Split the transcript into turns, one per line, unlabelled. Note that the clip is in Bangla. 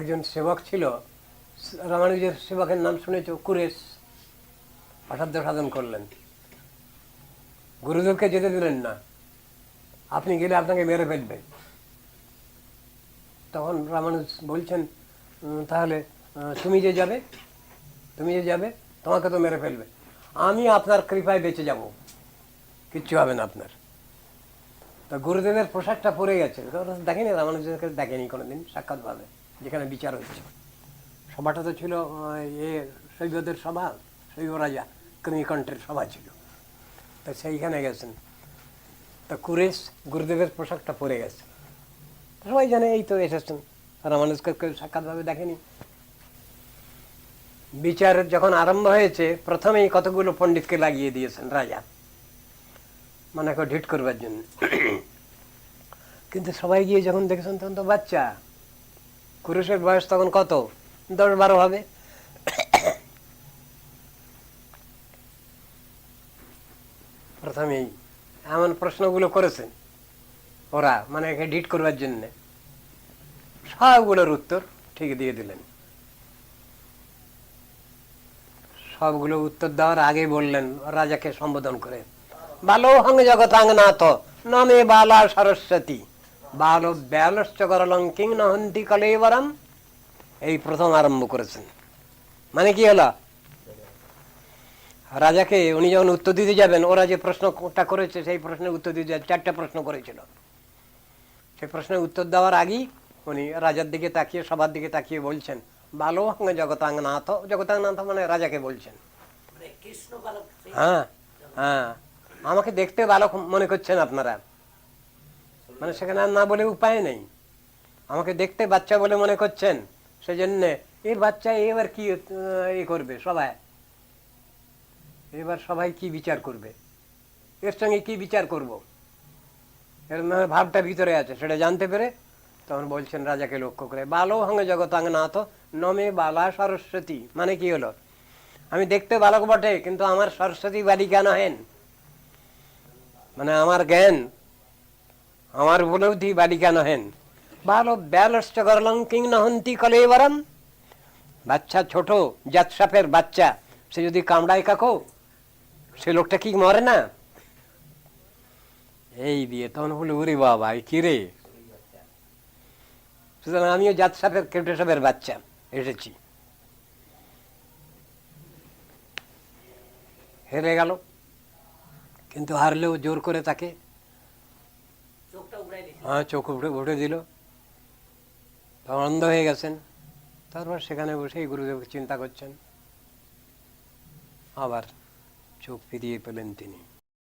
একজন সেবক ছিল, রামানুজের সেবকের নাম শুনেছ কুরেশ অসাধ্য সাধন করলেন। গুরুদেবকে যেতে দিলেন না। আপনি গেলে আপনাকে মেরে ফেলবে। তখন রামানুজ বলছেন তাহলে তুমি যে যাবে, তুমি যে যাবে, তোমাকে তো মেরে ফেলবে। আমি আপনার কৃপায় বেঁচে যাব। কিচ্ছু হবে না আপনার। তা গুরুদেবের পোশাকটা পরে গেছে। দেখেনি রামানুজকে দেখেনি কোনোদিন সাক্ষাৎভাবে যেখানে বিচার হচ্ছে সভাটা তো ছিল এ শৈবদের সভা শৈব রাজা কৃমিকণ্ঠের সভা ছিল। তা সেইখানে গেছেন। তা কুরেশ গুরুদেবের পোশাকটা পরে গেছে। সবাই জানে, এই তো এসেছেন। রামানুজকে সাক্ষাৎভাবে দেখেনি। বিচার যখন আরম্ভ হয়েছে, প্রথমেই কতগুলো পণ্ডিতকে লাগিয়ে দিয়েছেন রাজা। মানে ঢিট করবার জন্য। কিন্তু সবাই গিয়ে যখন দেখেছেন, তখন তো বাচ্চা। কুরুষের বয়স তখন কত? দশ বারো হবে। প্রথমেই এমন প্রশ্নগুলো করেছেন ওরা মানে একে ঢিট করবার জন্য। সবগুলোর উত্তর ঠিক দিয়ে দিলেন। সবগুলো উত্তর দেওয়ার আগে বললেন রাজাকে সম্বোধন করে বালো হং জগতাঙ্গনাথ নামে বালা সরস্বতী। বাল ব্যালশ্চ করলং কিং নহন্তি কলেবরম। এই প্রথম আরম্ভ করেছেন। মানে কি হলো? রাজাকে উনি যখন উত্তর দিতে যাবেন ওরা যে প্রশ্নটা করেছে সেই প্রশ্নের উত্তর দিতে চারটা প্রশ্ন করেছিল। সেই প্রশ্নের উত্তর দেওয়ার আগেই উনি রাজার দিকে তাকিয়ে সবার দিকে তাকিয়ে বলছেন বালো হং জগতাঙ্গনাথ জগতাঙ্গনাথ মানে রাজাকে বলছেন।
মানে বালক
হ্যাঁ হ্যাঁ। আমাকে দেখতে ভালো মনে করছেন আপনারা। মানে সেখানে আর না বলে উপায় নেই। আমাকে দেখতে বাচ্চা বলে মনে করছেন, সেজন্য এর বাচ্চা এবার কি এ করবে সবাই? এবার সবাই কি বিচার করবে? এর সঙ্গে কি বিচার করব? এর মানে ভাবটা ভিতরে আছে, সেটা জানতে পেরে তখন বলছেন রাজাকে লক্ষ্য করে, বালো হঙ্গে জগতাঙ্গনাথ নমে বালা সরস্বতী। মানে কি হলো? আমি দেখতে বালক বটে, কিন্তু আমার সরস্বতী বালিকা নহেন। মানে আমার জ্ঞান আমার উপলব্ধি বালিকা নহেন। বালো ব্যালশ্চ করলাম কিং নহন্তি কলেবরম। বাচ্চা ছোট জাত সাপের বাচ্চা, সে যদি কামড়ায় কাকো, সে লোকটা কি মরে না? এই দিয়ে তখন বলে, ওরে বাবা কি রে? সুতরাং আমিও জাত সাপের কেটে সাপের বাচ্চা এসেছি। হেরে গেল। কিন্তু হারলেও জোর করে তাকে হ্যাঁ চোখ উঠে উঠে দিল। তখন অন্ধ হয়ে গেছেন। তারপর সেখানে বসেই গুরুদেব চিন্তা করছেন। আবার চোখ ফিরিয়ে পেলেন তিনি।